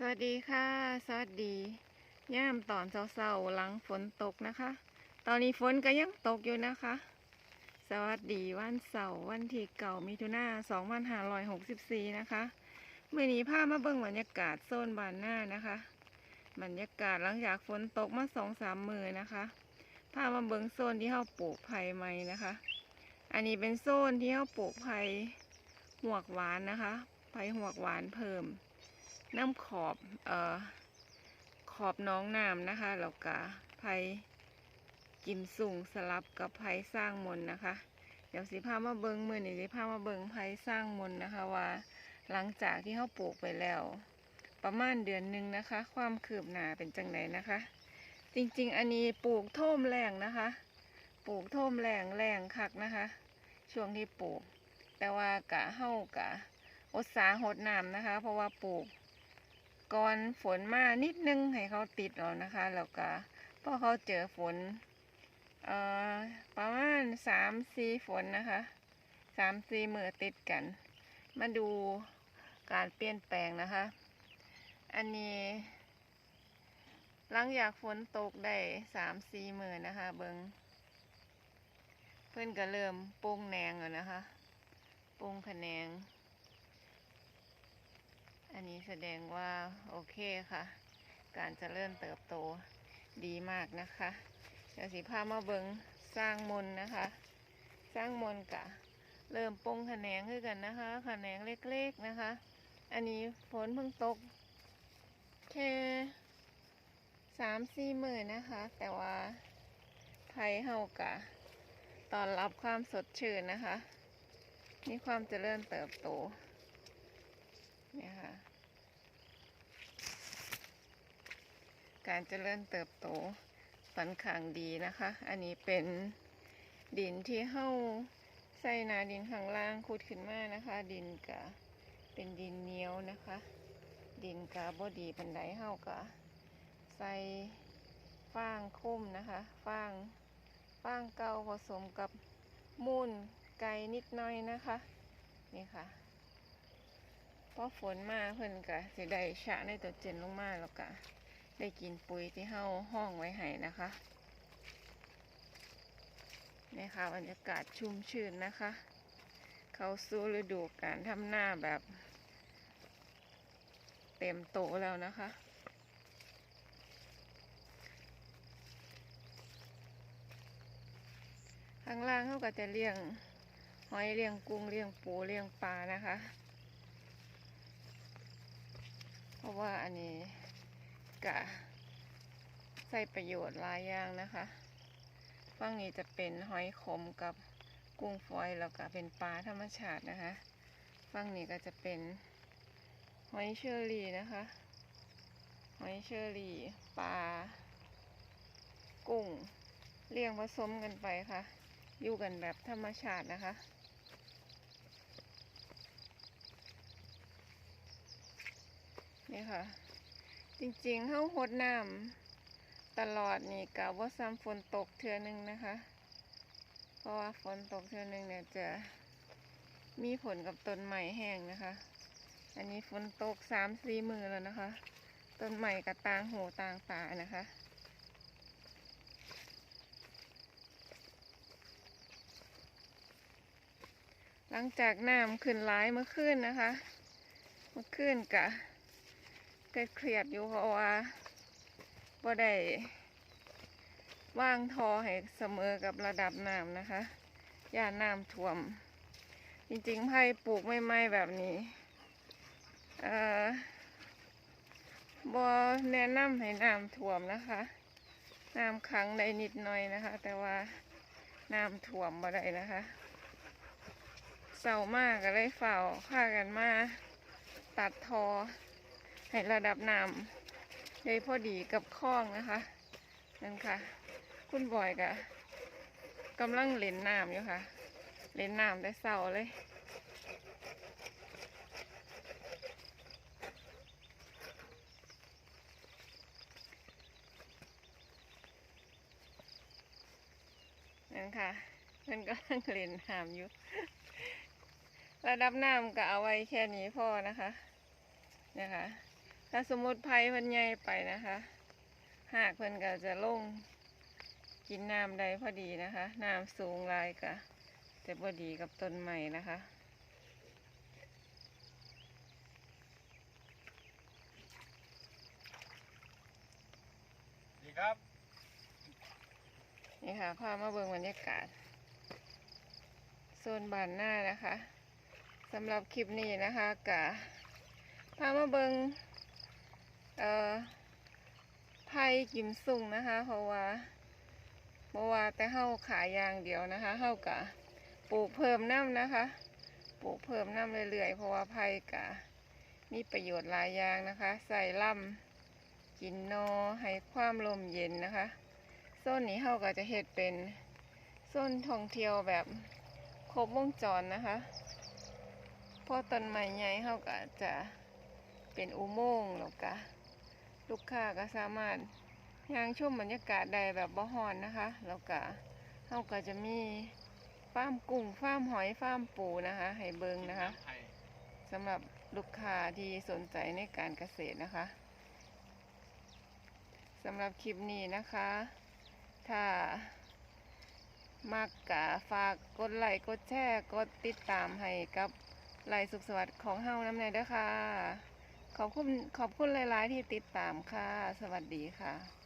สวัสดีค่ะ สวัสดีย่ามตอนเช้าๆหลังฝนตกนะคะ ตอนนี้ฝนก็ยังตกอยู่นะคะ สวัสดีวันเสาร์วันที่เก่ามิถุนา2564นหาลอยหกสิบสี่นะคะเมื่อนี้พามาเบิ่งบรรยากาศโซนบานหน้านะคะ บรรยากาศหลังจากฝนตกมาสองสามมือนะคะพามาเบิ่งโซนที่เขาปลูกไผ่ใหม่นะคะ อันนี้เป็นโซนที่เขาปลูกไผ่หวกหวานนะคะไผ่หวกหวานเพิ่ม น้ำขอบเอ่อขอบน้องน้ำนะคะแล้วก็ไผ่กิมสุ่งสลับกับไผ่สร้างมนนะคะ เดี๋ยวสิพามาเบิงมือนี่สิพามาเบิงไผ่สร้างมนนะคะว่าหลังจากที่เขาปลูกไปแล้ว ประมาณเดือนหนึ่งนะคะ ความคืบหน้าเป็นจังไดนะคะ จริงๆ อันนี้ปลูกโท่มแรงนะคะ ปลูกโท่มแรงแรงคักนะคะ ช่วงที่ปลูก แต่ว่ากะเฮากะอดสาหดน้ำนะคะ เพราะว่าปลูก ก่อนฝนมานิดนึงให้เขาติดแล้วนะคะแล้วก็พอเขาเจอฝนเอ่อประมาณสามสี่ฝนนะคะสามสี่มือติดกัน มาดูการเปลี่ยนแปลงนะคะ อันนี้ หลังจากฝนตกได้สามสี่มือนะคะเบิงเพื่อนก็เริ่มโป่งแหนงแล้วนะคะโป่งขแนง อันนี้แสดงว่าโอเคค่ะ การเจะเริ่มเติบโตดีมากนะคะเดี๋ยวสิพามาเบิงสร้างมนนะคะ สร้างมนกะ เริ่มปงแหนงขึ้นกันนะคะแหนงเล็กๆนะคะ อันนี้ฝนเพิ่งตกแค่สามสี่หมื่นนะคะ แต่ว่าไผ่เฮากะตอนรับความสดชื่นนะคะมีความเจริญเติบโตเนี่ยค่ะ การเจริญเติบโตค่อนข้างดีนะคะ อันนี้เป็นดินที่เข้าใส่นาดินข้างล่างขุดขึ้นมานะคะ ดินกะเป็นดินเหนียวนะคะ ดินกะบดีปันไดเฮากะใส่ฟางคุ้มนะคะฟางฟางเก่าผสมกับมูลไก่นิดหน่อยนะคะ นี่ค่ะพอฝนมาเพิ่นก็สิได้ชะในตัวเจนลงมาแล้วก็ ได้กินปุ๋ยที่เฮาห้องไว้ให้นะคะนี่ค่ะบรรยากาศชุ่มชื่นนะคะ เขาสู่ฤดูการทำหน้าแบบ เต็มโตแล้วนะคะ ข้างล่างเขาก็จะเลี้ยงหอยเลี้ยงกุ้งเลี้ยงปูเลี้ยงปลานะคะ เพราะว่าอันนี้ กะใส่ประโยชน์หลายอย่างนะคะฝั่งนี้จะเป็นหอยขมกับกุ้งฝอยแล้วก็เป็นปลาธรรมชาตินะคะฝั่งนี้ก็จะเป็นหอยเชอรี่นะคะ หอยเชอรี่ปลากุ้งเลี้ยงผสมกันไปค่ะ อยู่กันแบบธรรมชาตินะคะนี่ค่ะ จริงๆเขาหดน้ำตลอดนี่กะว่าซ้ำฝนตกเทือหนึงนะคะ เพราะว่าฝนตกเทือหนึงเนี่ยจะมีผลกับต้นไม้แห้งนะคะ อันนี้ฝนตกสามสี่มือแล้วนะคะ ต้นไม้กับตางหูตางตานะคะหลังจากน้ำขึ้นร้ายเมื่อคืนนะคะ เมื่อคืนกะ ก็เครียดอยู่เพราะว่าบ่ได้ว่างทอให้เสมอกับระดับน้ำนะคะย่าน้ำท่วม จริงๆไผ่ปลูกไม่ไม่แบบนี้เอ่อบ่แนะนำให้น้ำท่วมนะคะน้ำขังได้นิดหน่อยนะคะ แต่ว่าน้ำท่วมบ่ได้นะคะเศร้ามากก็เลยเฝ้าพากันมาตัดทอ ให้ระดับน้ำได้พอดีกับคลองนะคะนั่นค่ะ คุณบอยกะกำลังเล่นน้ำอยู่ค่ะ เล่นน้ำได้เศร้าเลยนั่นค่ะเพิ่นกำลังเล่นน้ำอยู่ระดับน้ำก็เอาไว้แค่นี้พอนะคะนะคะ ถ้าสมมติไผ่เพิ่นใหญ่ไปนะคะหากเพิ่นก็จะลงกินน้ำได้พอดีนะคะ น้ำสูงหลายก็จะพอดีกับต้นใหม่นะคะดีครับ นี่ค่ะพามาเบิ่งบรรยากาศโซนบ้านหน้านะคะสำหรับคลิปนี้นะคะกะพามาเบิ่งเอ่อ ไผ่กิมซุ่งนะคะ เพราะว่าเพราะว่าแต่เฮาขายอย่างเดียวนะคะเฮากะปลูกเพิ่มน้ำนะคะ ปลูกเพิ่มน้ำเรื่อยๆ เพราะว่าไผ่กะมีประโยชน์หลายอย่างนะคะ ใส่ล่ำกินนอให้ความลมเย็นนะคะโซนนี้เขาก็จะเฮ็ดเป็นโซนท่องเที่ยวแบบครบวงจรนะคะเพอต้นไม้ใหญ่เขาก็จะเป็นอุโมงค์แล้วก็ ลูกค้าก็สามารถย่างชมบรรยากาศได้แบบบ่ฮอนนะคะ แล้วก็เขาก็จะมีฟาร์มกุ้งฟาร์มหอยฟาร์มปูนะคะให้เบิงนะคะสำหรับลูกค้าที่สนใจในการเกษตรนะคะสำหรับคลิปนี้นะคะ ถ้ามักกะฝากกดไลค์กดแชร์กดติดตามให้กับไลฟ์สุขสวัสดิ์ของเฮาน้ำในเด้อค่ะ ขอบคุณขอบคุณหลาย ๆ ที่ติดตามค่ะ สวัสดีค่ะ